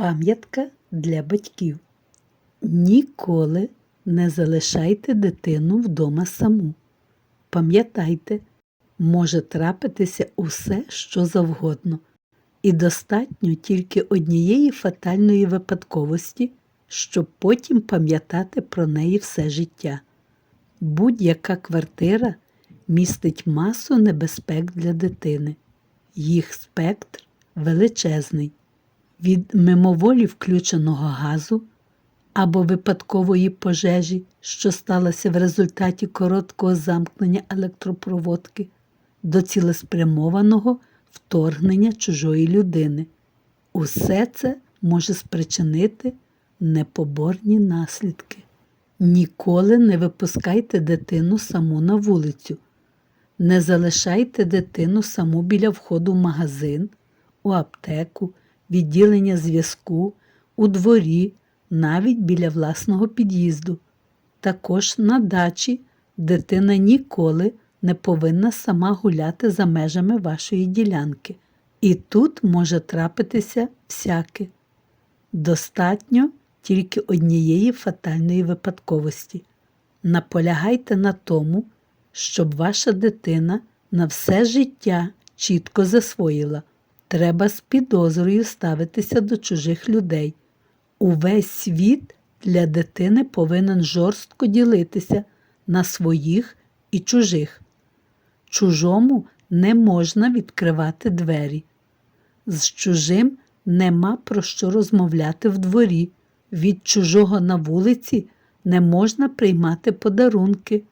Пам'ятка для батьків. Ніколи не залишайте дитину вдома саму. Пам'ятайте, може трапитися усе, що завгодно, і достатньо тільки однієї фатальної випадковості, щоб потім пам'ятати про неї все життя. Будь-яка квартира містить масу небезпек для дитини. Їх спектр величезний від мимоволі включеного газу або випадкової пожежі, що сталося в результаті короткого замкнення електропроводки, до цілеспрямованого вторгнення чужої людини. Усе це може спричинити непоборні наслідки. Ніколи не випускайте дитину саму на вулицю. Не залишайте дитину саму біля входу в магазин, у аптеку, відділення зв'язку, у дворі, навіть біля власного під'їзду. Також на дачі дитина ніколи не повинна сама гуляти за межами вашої ділянки. І тут може трапитися всяке. Достатньо тільки однієї фатальної випадковості. Наполягайте на тому, щоб ваша дитина на все життя чітко засвоїла. Треба з підозрою ставитися до чужих людей. Увесь світ для дитини повинен жорстко ділитися на своїх і чужих. Чужому не можна відкривати двері. З чужим нема про що розмовляти в дворі. Від чужого на вулиці не можна приймати подарунки.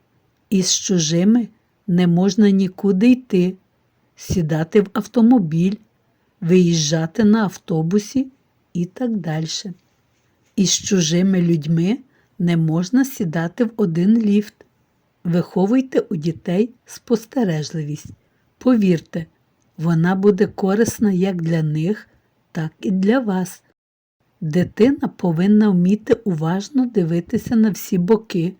І з чужими не можна нікуди йти, сідати в автомобіль, виїжджати на автобусі і так далі. І з чужими людьми не можна сідати в один ліфт. Виховуйте у дітей спостережливість. Повірте, вона буде корисна як для них, так і для вас. Дитина повинна вміти уважно дивитися на всі боки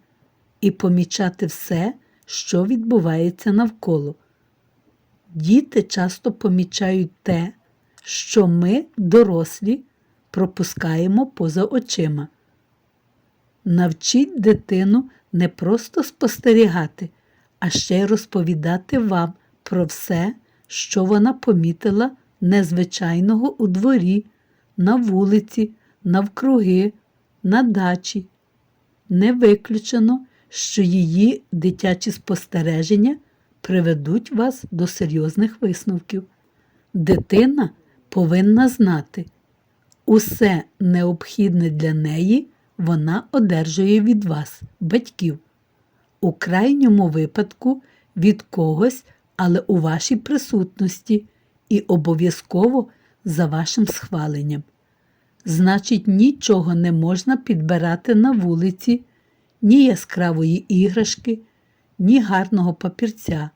і помічати все, що відбувається навколо. Діти часто помічають те, що ми, дорослі, пропускаємо поза очима. Навчіть дитину не просто спостерігати, а ще й розповідати вам про все, що вона помітила незвичайного у дворі, на вулиці, навкруги, на дачі. Не виключено, що її дитячі спостереження приведуть вас до серйозних висновків. Дитина повинна знати, усе необхідне для неї вона одержує від вас, батьків. У крайньому випадку від когось, але у вашій присутності і обов'язково за вашим схваленням. Значить, нічого не можна підбирати на вулиці, ні яскравої іграшки, ні гарного папірця.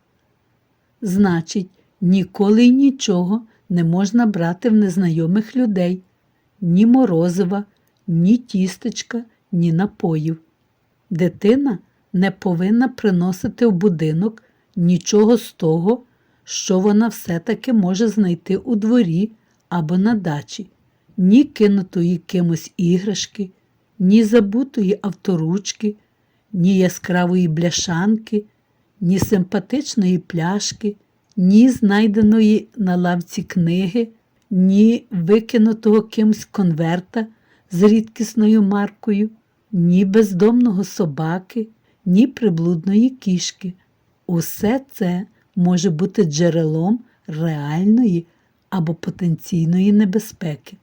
Значить, ніколи й нічого не можна брати в незнайомих людей, ні морозива, ні тістечка, ні напоїв. Дитина не повинна приносити в будинок нічого з того, що вона все-таки може знайти у дворі або на дачі, ні кинутої кимось іграшки, ні забутої авторучки, ні яскравої бляшанки, ні симпатичної пляшки, ні знайденої на лавці книги, ні викинутого кимсь конверта з рідкісною маркою, ні бездомного собаки, ні приблудної кішки. Усе це може бути джерелом реальної або потенційної небезпеки.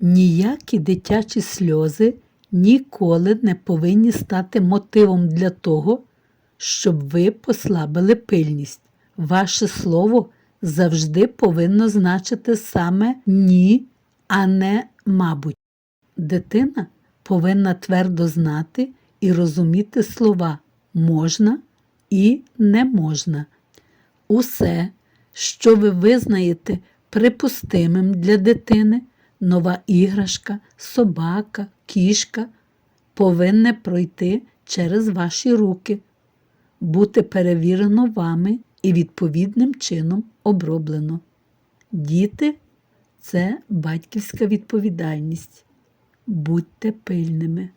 Ніякі дитячі сльози ніколи не повинні стати мотивом для того, щоб ви послабили пильність. Ваше слово завжди повинно значити саме ні, а не мабуть. Дитина повинна твердо знати і розуміти слова можна і не можна. Усе, що ви визнаєте припустимим для дитини, нова іграшка, собака, кішка, повинне пройти через ваші руки, бути перевірено вами і відповідним чином оброблено. Діти Це батьківська відповідальність. Будьте пильними.